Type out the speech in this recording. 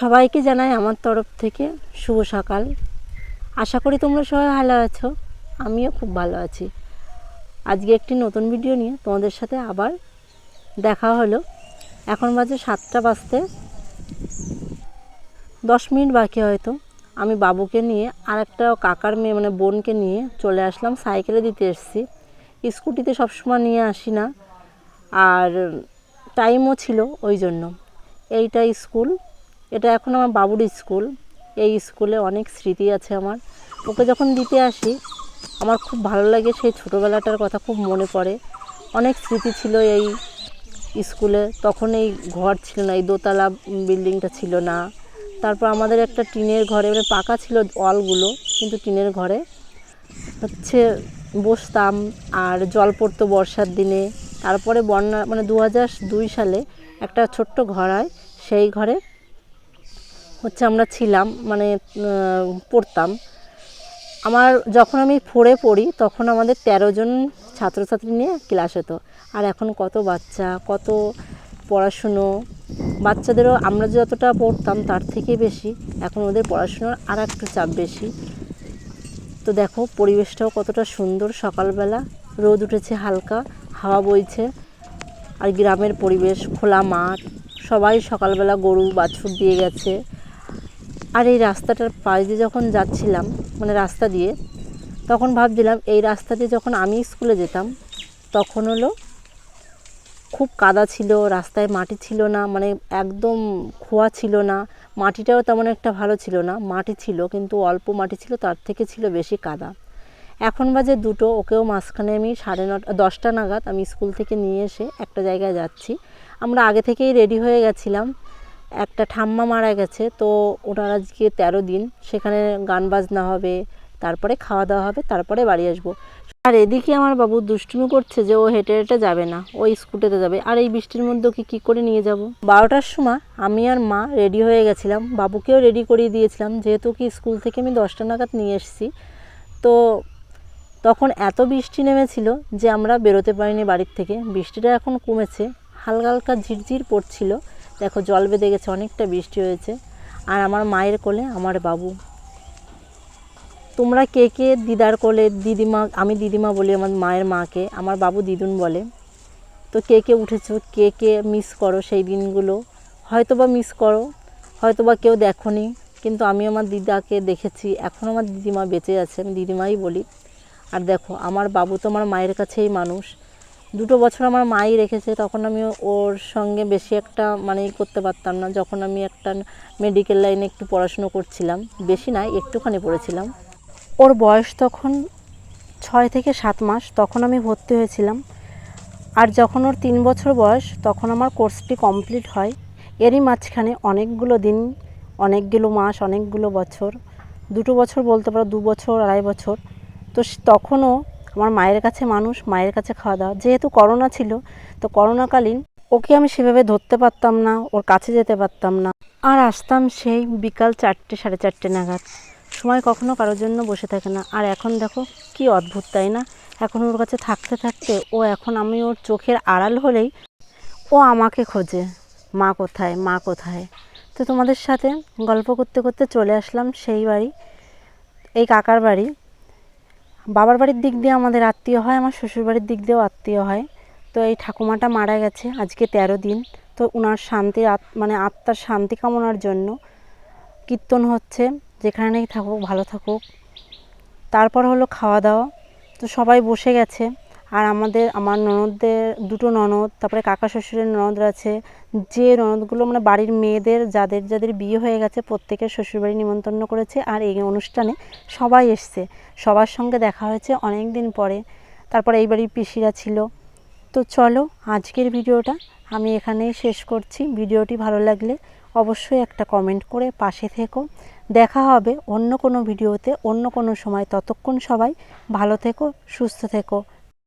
সবাইকে জানাই আমার তরফ থেকে শুভ সকাল। আশা করি তোমরা সবাই ভালো আছো, আমিও খুব ভালো আছি। আজকে একটি নতুন ভিডিও নিয়ে তোমাদের সাথে আবার দেখা হলো। এখন বাজে সাতটা বাজতে দশ মিনিট বাকি হয়তো। আমি বাবুকে নিয়ে আর একটা কাকার মেয়ে মানে বোনকে নিয়ে চলে আসলাম, সাইকেলে দিতে এসেছি। স্কুটিতে সবসময় নিয়ে আসি না। আর টাইমও ছিল ওই জন্য। এইটা স্কুল। এটা এখন আমার বাবুর স্কুল। এই স্কুলে অনেক স্মৃতি আছে আমার। ওকে যখন দিতে আসি, আমার খুব ভালো লাগে, সেই ছোটোবেলাটার কথা খুব মনে পড়ে। অনেক স্মৃতি ছিল এই স্কুলে। তখন এই ঘর ছিল না, এই দোতলা বিল্ডিংটা ছিল না। তারপর আমাদের একটা টিনের ঘরে মানে পাকা ছিল ওয়ালগুলো, কিন্তু টিনের ঘরে হচ্ছে বসতাম আর জল পড়তো বর্ষার দিনে। তারপরে বন্যা মানে দু দুই সালে একটা ছোট্ট ঘর হয়, সেই ঘরে হচ্ছে আমরা ছিলাম মানে পড়তাম। আমার যখন আমি ফোরে পড়ি, তখন আমাদের তেরো জন ছাত্রছাত্রী নিয়ে ক্লাস হতো। আর এখন কত বাচ্চা, কত পড়াশুনো। বাচ্চাদেরও আমরা যতটা পড়তাম, তার থেকে বেশি। এখন ওদের পড়াশুনোর আর একটু চাপ বেশি। তো দেখো, পরিবেশটাও কতটা সুন্দর সকালবেলা। রোদ উঠেছে হালকা, হাওয়া বইছে। আর গ্রামের পরিবেশ, খোলা মাঠ, সবাই সকালবেলা গরু বাছুর দিয়ে গেছে। আর এই রাস্তাটার পাশ দিয়ে যখন যাচ্ছিলাম মানে রাস্তা দিয়ে, তখন ভাবছিলাম এই রাস্তা দিয়ে যখন আমি স্কুলে যেতাম, তখন হলো খুব কাদা ছিল, রাস্তায় মাটি ছিল না মানে একদম খোয়া ছিল না, মাটিটাও তেমন একটা ভালো ছিল না, মাটি ছিল, কিন্তু অল্প মাটি ছিল, তার থেকে ছিল বেশি কাদা। এখন বাজে দুটো, ওকেও মাঝখানে আমি সাড়ে নটা, দশটা নাগাদ আমি স্কুল থেকে নিয়ে এসে একটা জায়গায় যাচ্ছি। আমরা আগে থেকেই রেডি হয়ে গেছিলাম একটা ঠাম্মা মারা গেছে, তো ওনার আজকে তেরো দিন। সেখানে গান বাজনা হবে, তারপরে খাওয়া দাওয়া হবে, তারপরে বাড়ি আসব। আর এদিকে আমার বাবু দুষ্টুমি করছে যে ও হেঁটে হেঁটে যাবে না, ও স্কুটিতে যাবে। আর এই বৃষ্টির মধ্যে ওকে কী করে নিয়ে যাব? বারোটার সময় আমি আর মা রেডি হয়ে গেছিলাম। বাবুকেও রেডি করিয়ে দিয়েছিলাম, যেহেতু কি স্কুল থেকে আমি দশটা নাগাদ নিয়ে এসেছি। তো তখন এত বৃষ্টি নেমেছিল যে আমরা বেরোতে পারিনি বাড়ির থেকে। বৃষ্টিটা এখন কমেছে, হালকা হালকা ঝিরঝির পড়ছিল। দেখো, জল বেঁধে গেছে, অনেকটা বৃষ্টি হয়েছে। আর আমার মায়ের কোলে, আমার বাবু। তোমরা কে কে দিদার কোলে, দিদিমা, আমি দিদিমা বলি আমার মায়ের মাকে, আমার বাবু দিদুন বলে, তো কে কে উঠেছো, কে কে মিস করো সেই দিনগুলো হয়তো বা মিস করো হয়তো বা কেউ দেখোনি, কিন্তু আমি আমার দিদাকে দেখেছি, এখন আমার দিদিমা বেঁচে আছে, আমি দিদিমাই বলি। আর দেখো, আমার বাবু তো আমার মায়ের কাছেই মানুষ দুটো বছর আমার মাই রেখেছে, তখন আমি ওর সঙ্গে বেশি একটা মানে করতে পারতাম না। যখন আমি একটা মেডিকেল লাইনে একটু পড়াশুনো করছিলাম, বেশি না, একটুখানি পড়েছিলাম। ওর বয়স তখন ছয় থেকে সাত মাস, তখন আমি ভর্তি হয়েছিলাম। আর যখন ওর তিন বছর বয়স, তখন আমার কোর্সটি কমপ্লিট হয়। এরই মাঝখানে অনেকগুলো দিন, অনেকগুলো মাস, অনেকগুলো বছর, দুটো বছর বলতে পারো, দু বছর, আড়াই বছর। তো তখনও আমার মায়ের কাছে মানুষ, মায়ের কাছে খাওয়া দাওয়া। যেহেতু করোনা ছিল, তো করোনাকালীন ওকে আমি সেভাবে ধরতে পারতাম না, ওর কাছে যেতে পারতাম না। আর আসতাম সেই বিকাল চারটে, সাড়ে চারটে নাগাদ। সময় কখনো কারোর জন্য বসে থাকে না। আর এখন দেখো, কি অদ্ভুত, তাই না? এখন ওর কাছে থাকতে থাকতে ও এখন আমি ওর চোখের আড়াল হলেই ও আমাকে খোঁজে। মা কোথায়? মা কোথায়? তো তোমাদের সাথে গল্প করতে করতে চলে আসলাম সেই বাড়ি, এই কাকার বাড়ি। বাবার বাড়ির দিক দিয়ে আমাদের আত্মীয় হয়, আমার শ্বশুর বাড়ির দিক দিয়েও আত্মীয় হয়। তো এই ঠাকুমাটা মারা গেছে আজকে তেরো দিন। তো ওনার শান্তির আত- মানে আত্মার শান্তি কামনার জন্য কীর্তন হচ্ছে, যেখানেই থাকুক, ভালো থাকুক। তারপর হলো খাওয়া দাওয়া। তো সবাই বসে গেছে। আর আমাদের, আমার ননদদের, দুটো ননদ, তারপরে কাকা শ্বশুরের ননদরা আছে। যে ননদগুলো মানে বাড়ির মেয়েদের, যাদের যাদের বিয়ে হয়ে গেছে, প্রত্যেকের শ্বশুরবাড়ি নিমন্ত্রণ করেছে। আর এই অনুষ্ঠানে সবাই এসছে। সবার সঙ্গে দেখা হয়েছে অনেক দিন পরে। তারপরে এই বাড়ির পিসিরা ছিল। তো চলো, আজকের ভিডিওটা আমি এখানেই শেষ করছি। ভিডিওটি ভালো লাগলে অবশ্যই একটা কমেন্ট করে পাশে থেকো। দেখা হবে অন্য কোনো ভিডিওতে অন্য কোনো সময়। ততক্ষণ সবাই ভালো থেকো, সুস্থ থেকো।